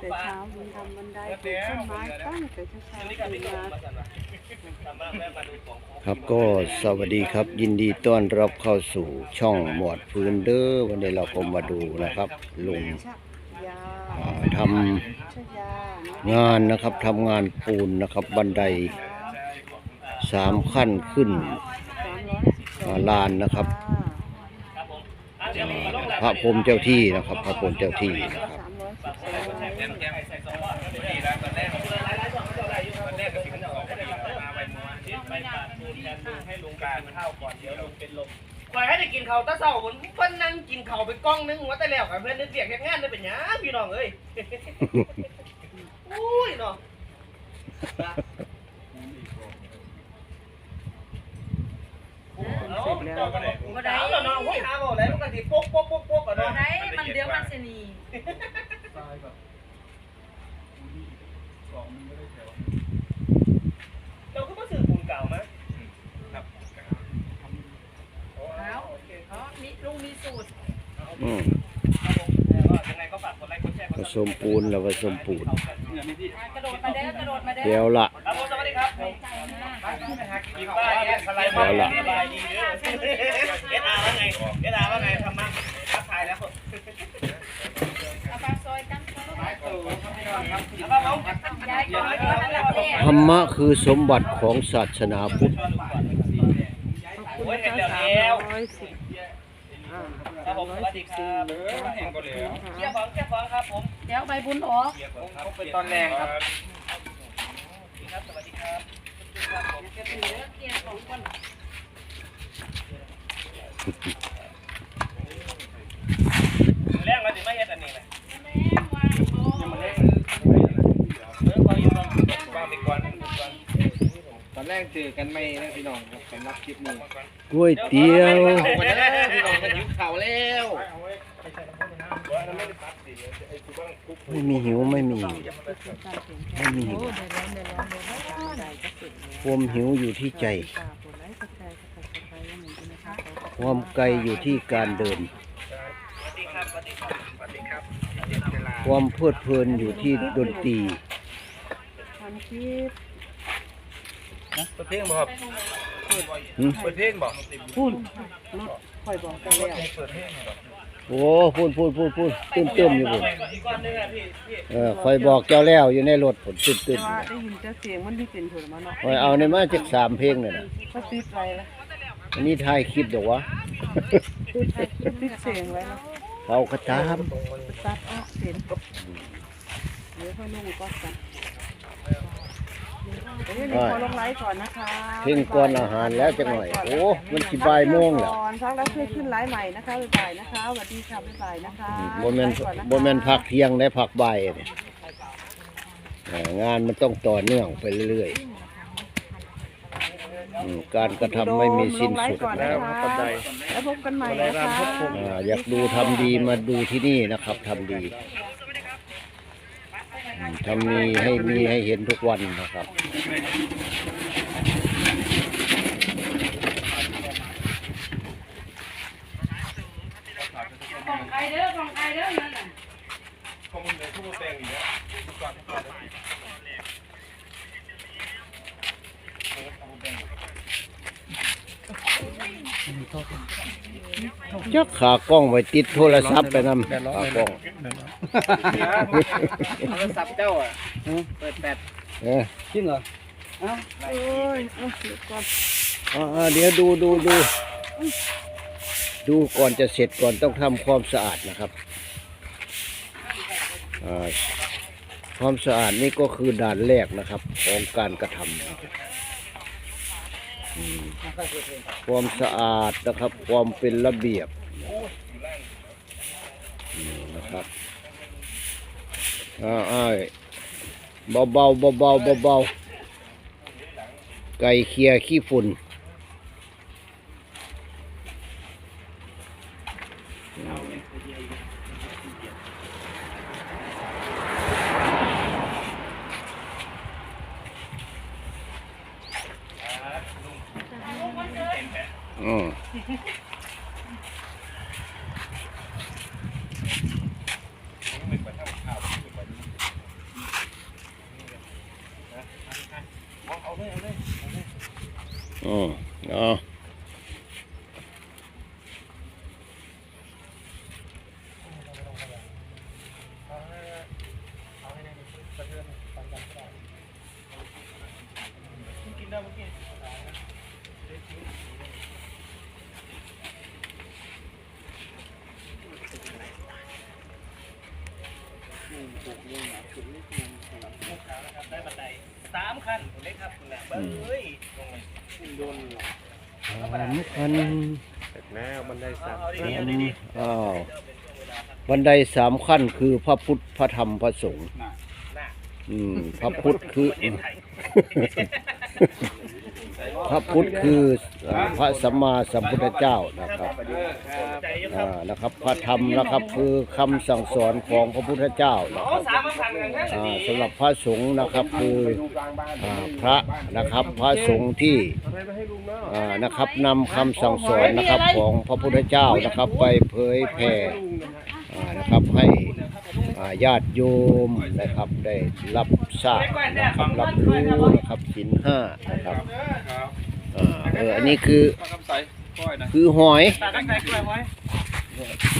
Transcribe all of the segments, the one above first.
แต่เช้าบุญทำบันไดปลูกต้นไม้ตั้งแต่เช้านี่ๆก็ตื่ไม่นลงมามาสั่นวะทำมาแม่มาดูของครับก็สวัสดีครับ ยินดีต้อนรับเข้าสู่ช่องหมวดพื้นเด้อวันนี้เราก็มาดูนะครับลุงชักยาอ่าทชักยาำเนาะงานนะครับทำงานปูนนะครับ บันไดสามขั้นขึ้นสามร้อยสิบสองอ่าลานนะครับครับผมอะเดี๋ยวผมมาลงแล้วพระพรหมเจ้าที่นะครับ พระพรหมเจ้าที่นะครับสามร้อยสิบ ข้าวก่อนเดี๋ยวลุงเป็นลมปล่อยให้ได้กินข้าวตะเช้าผมเพิ่นนั่งกินข้าวไปกล้องนึงว่าแต่แล้วกับเพิ่นนึกเรียกเฮ็ดงานได้เป็นหยังพี่น้องเอ้ย อุ้ยเนาะเสร็จแล้วบ่ได้แล้วเนาะโอ้ยหาบ่แล้วมันก็สิปกปกปกปกอะเนาะ ได้มันเดี๋ยวมันจะหนีเจ้าก็มาซื้อปูนเก่ามาครับ แล้ว อ๋อมีลุงมีสูตรอืมยังไงก็ฝากกดไลค์กดแชร์กผดสมปูนแล้วผสมปูนอะกระโดดมาเด้อกระโดดมาเด้อเดี๋ยวละ ครับผมสวัสดีครับผมใจมากกินบ้านเนี่ยสไลด์มาสบายดีเด้อเอสอาร์ว่าไงเอสอาร์ว่าไงทำมาทักทายแล้วเอาปลาซอยกันซอยแล้วก็เขายายก่อนก่อนอันดับแรกธรรมะคือสมบัติของศาสนาพุทธ ขอบคุณนะคะสามร้อยสิบอ่า ครับผมสวัสดีครับขอบคุณเชี่ยค่ะฟังเชี่ยฟังครับผมเดี๋ยวใบบุญออกผมเป็นตอนแรงครับครับสวัสดีครับเกียร์ของคน แรงมาถึงไม่เฮ็ดอันนี้เลย แม่วางโต๊ะ เออพออยู่ตรงวางไปก่อน ตอนแรกเจอกันไม่นะพี่น้องครับสำหรับคลิปนี้ก๋วยเตี๋ยววันนี้พี่น้องกันยุคเข่าแล้วไม่มีหิวไม่มีหิวไม่มีหิวโอ้เดี๋ยวร้อนเดี๋ยวร้อนเดี๋ยวร้อนใจก็เสร็จแล้วความหิวอยู่ที่ใจฝากกดไลค์กดแชร์กดติดตามอย่างหนึ่งด้วยนะคะขอบคคุณวามไกลอยู่ที่การเดินสวัสดีครับสวัสดีครับสวัสดีครับความเพลิดเพลินอยู่ที่ดนตรีทำคลิป เปิดเพลงบ่ครับหึเปิดเพลงบ่พูดรถคอยบอกกันแล้วเปิดเพลงบ่โอ้พูดพูดพูดพูดตื้มตื้มอยู่พุ่นอีกก้อนนึงอะพี่พี่เออคอยบอกเจ้าแล้วอยู่ในรถผลตื้มตื้แต่มว่าได้ยินแต่เสียงมันที่เป็นผลมาเนาะคอยเอาในมาจากสามเพลงเนี่ยนะก็ติดไว้แล้วอันนี้ถ่ายคลิปดอกวะก็ติดเสียงไว้แล้วเขากระตามตัดออกเสียงเดี๋ยวค่อยลงก็กัน เดี๋ยวนี้ขอลงไลฟ์ก่อนนะคะเพลงก่อนอาหารแล้วจังหน่อยโอ้มันสิบ่ายโมงแล้วก่อนพักแล้วเพื่อขึ้นไลฟ์ใหม่นะคะบ๊ายบายนะคะสวัสดีค่ะบ๊ายบายนะคะบ่แม่นไลฟ์ก่อนะคะบ่แม่นพักเที่ยงได้พักบ่ายเนี่ยเอองานมันต้องต่อเนื่องไปเรื่อยๆอืมการกระทำไม่มีสิ้นสุดลงไลฟ์ก่อนนะคะแล้วพบกันใหม่นะคะอ่าอยากดูทำดีมาดูที่นี่นะครับทำดีอืม ทำมีให้มีให้เห็นทุกวันนะครับ ของใครเด้อของใครเด้อนั่นน่ะ จักขากล้องไว้ติดโทรศัพท์ไปนำขากล้องโทรศัพท์เจ้าอะเปิดแปดเออจริงเหรอโอ้ยเอาเดี๋ยวก่อนอ่าๆเดี๋ยวดูดูดู ดูก่อนจะเสร็จก่อนต้องทำความสะอาดนะครับอ่าความสะอาดนี่ก็คือด่านแรกนะครับ ของการกระทำนะ ความสะอาดนะครับ ความเป็นระเบียบนะครับอ่าอ้ายเบาเบาเบาเบาเบาไก่เคลียขี้ฝุ่น อืมอืมอ๋อ เนาะได้บันไดสามขั้นผมได้ครับคุณแหละเฮ้ยตรงนี้โดนสามคันแล้วมันได้สัตว์เอาดีๆเอาดีอ้าวบันไดสามขั้นคือพระพุทธพระธรรมพระสงฆ์ๆน่ะอืมพระพุทธคือ พระพุทธคือพระสัมมาสัมพุทธเจ้านะครับนคอ่านะครับพระธรรมนะครับคือคำสั่งสอนของพระพุทธเจ้านะครับสามมาพันกันนะอ่าสำหรับพระสงฆ์นะครับคืออ่าพระนะครับพระสงฆ์ที่อ่านะครับนำคำสั่งสอนนะครับของพระพุทธเจ้านะครับไปเผยแผ่อ่านะครับให้อ่า ญาติโยมนะครับได้รับทราบนะครับรับรู้นะครับสินห้านะครับอ่าเอออันนี้คือคำใสก้อยนะคือหอยตาตั้งใจกล้วยไว้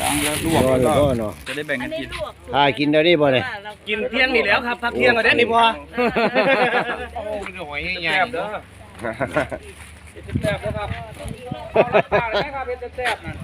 ล้างแล้วลรวกอแล้วหรือก็บ่เนาะจะได้แบ่งอักันนนี้กินลวกถ้ากินได้นี่บ่เนี่ยกินเที่ยงนี่แล้วครับพักเที่ยงก็ได้นี่พอโอ้มันหอยใหญ่ๆเด้อแซ่บนะครับเอาละครับเป็นแซ่บนั่น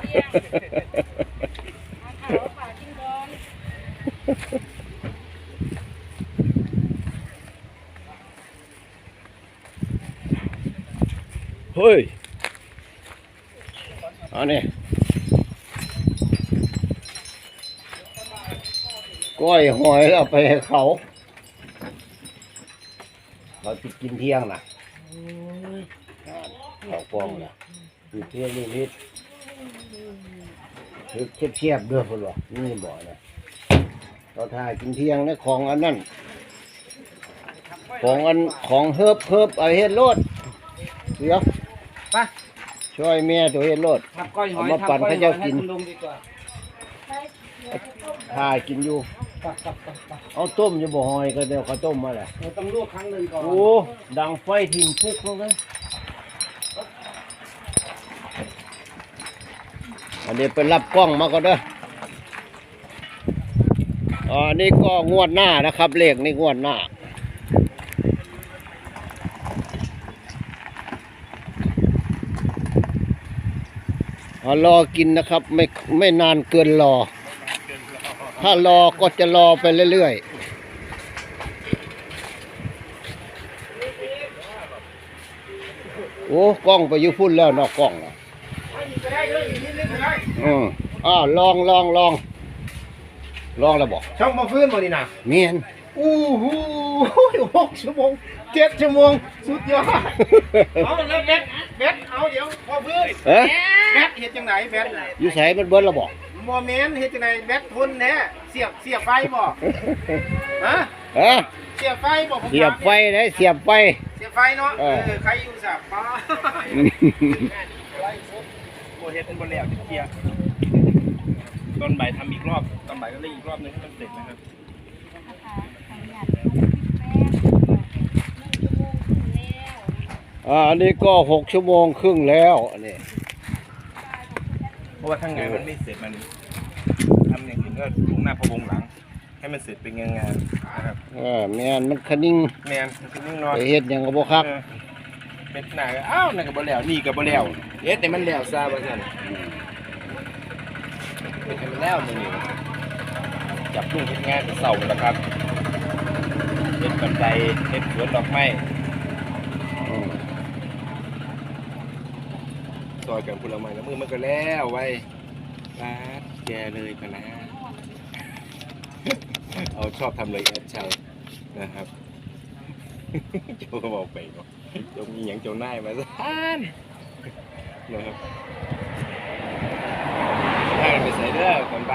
เที่ยงเอาข้าวฝาจิ้งบอง เฮ้ยอันนี้ ก้อยหอยแล้วเอาไปให้เขา เราจะกินเที่ยงนะเขากองนะกินเที่ยงนี่นิดคือเทียบๆเด้อพุ่นวะนี่บ่นะเราถ่ายกินเที่ยงในของอันนั้น ของอันของเฮิบเฮิบเอาเฮ็ดโลดเดี๋ยวไปช่วยแม่ตัวเฮ็ดโลด ทำก้อยหอยเอามาปั่นทำก้อยให้เจ้าหอยกิน คุณลุงดีกว่า ถ่ายกินอยู่ไปไปไปไปเอาต้มอยู่บ่หอยก็เดี๋ยวเขาต้มมาแหละเราต้องลวกครั้งหนึ่งก่อนโอ้ดังไฟทิ่มพุกลงเลยอันนี้ไปรับกล้องมาก็เด้ออ่านี่ก็งวดหน้านะครับ เลขนี่งวดหน้าอ่ารอกินนะครับ ไม่ไม่นานเกินรอ ถ้ารอก็จะรอไปเรื่อยๆโอ้กล้องไปอยุพุ่นแล้วเนอกกล้องน่ะอืมอ้าวลองลองลองลองแล้วบอกช่องมาฟื้นบ่นี่นะเมียนอู้หูหกชั่วโมงเจ็ดชั่วโมงสุดยอดเอาแล้วเบ็ดเบ็ดเอาเดี๋ยวพอฟื้นเอ๊ะแบตเฮ็ดจังไหนแบตอยู่ใส่มันเบิ้ลแล้วบอก โมเมนต์เฮ็ดจังไหนแบตทนแน่เสียบเสียบไฟบ่ฮะเอ๊ะเสียบไฟบ่ผมเสียบไฟได้เสียบไฟ เสียบไฟเนาะเอเอออใครอยู่สับป้าโบเฮ็ดเป็นบนแล้วเที่ยงตอนบ่ายทำอีกรอบตอนบ่ายก็เล่นอีกรอบนึงให้มันเสร็จนะครับอ่าอันนี้ก็หกชั่วโมงครึ่งแล้วอันนี้เพ ราะว่าข้างในมันไม่เสร็จมันทำอย่างอื่นก็ลงหน้าพะวงหลัง ให้มันเสร็จเป็นงานงานๆนะครับเออแม่นมันคนิ่งแมนมันคือนิ่งนอนไปเฮ็ดหยังก็บ่คักเออเป็นหน้าก็อ้าวนั่นก็บ่แล้วนี่ก็บ่แล้วเอ๊ะแต่มันแล้วซะว่าซั่นเป็นให้มันแล้วมื้อนี้จับลูกเฮ็ดงานเสาร์แล้วครับเฮ็ดบันไดเฮ็ดสวนดอกไม้ อืม ซอยกันผลไม้แล้วมือมันก็แล้วไว้ลาดแกเลยพะนะเอาชอบทำเลยแอดชัยนะครับเจ้าก็บอกไปเนาะเจ้ามีอย่างเจ้านามาซะนะครับถ้ากันไปใส่เด้อคนไป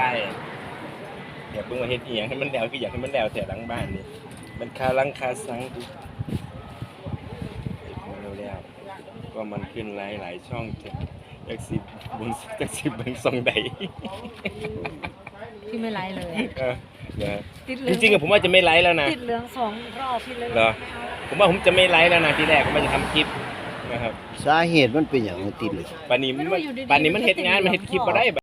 อย่าเพิ่งมาเฮ็ดอียงให้มันแล้วคืออยากให้มันแล้วแต่หลังบ้านนี่มันคาลังคาสังดูเฮ็ดมาแล้วๆ ก็มันขึ้นหลายหลายๆช่องจากสิบบนจากสิบเบงซองใดที่ไม่ไรเลยเออนะติดเหจลืองริงๆอะผมว่าจะไม่ไลฟ์แล้วนะ ติดเหลืองสองรอบพี่เลยเหรอ ผมว่าผมจะไม่ไลฟ์แล้วนะทีแรกผมว่าจะทำคลิปนะครับสาเหตุมันเป็นอย่างติดเลย ปานนี้มันปานนี้มันเฮ็ดงานมันเฮ็ดคลิปมาได้